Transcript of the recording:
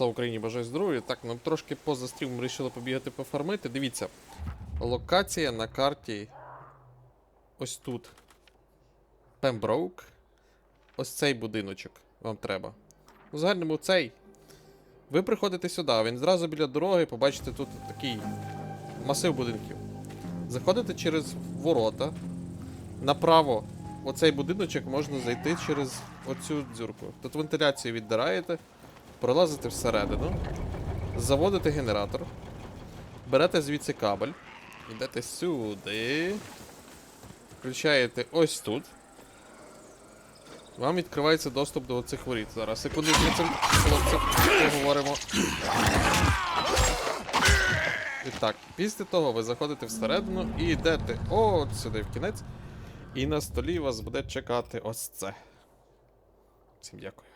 Слава Україні, бажаю здоров'я. Так, нам трошки поза стрімом вирішили побігати пофармити. Дивіться. Локація на карті. Ось тут. Пемброук. Ось цей будиночок вам треба. У загальному цей. Ви приходите сюди, він зразу біля дороги, побачите тут такий масив будинків. Заходите через ворота. Направо оцей будиночок можна зайти через оцю дзюрку. Тут вентиляцію віддираєте, пролазите всередину, заводите генератор, берете звідси кабель, йдете сюди, включаєте ось тут. Вам відкривається доступ до цих воріт. Зараз, секунду, цим хлопцям поговоримо. І так, після того ви заходите всередину і йдете от сюди в кінець. І на столі вас буде чекати ось це. Всім дякую.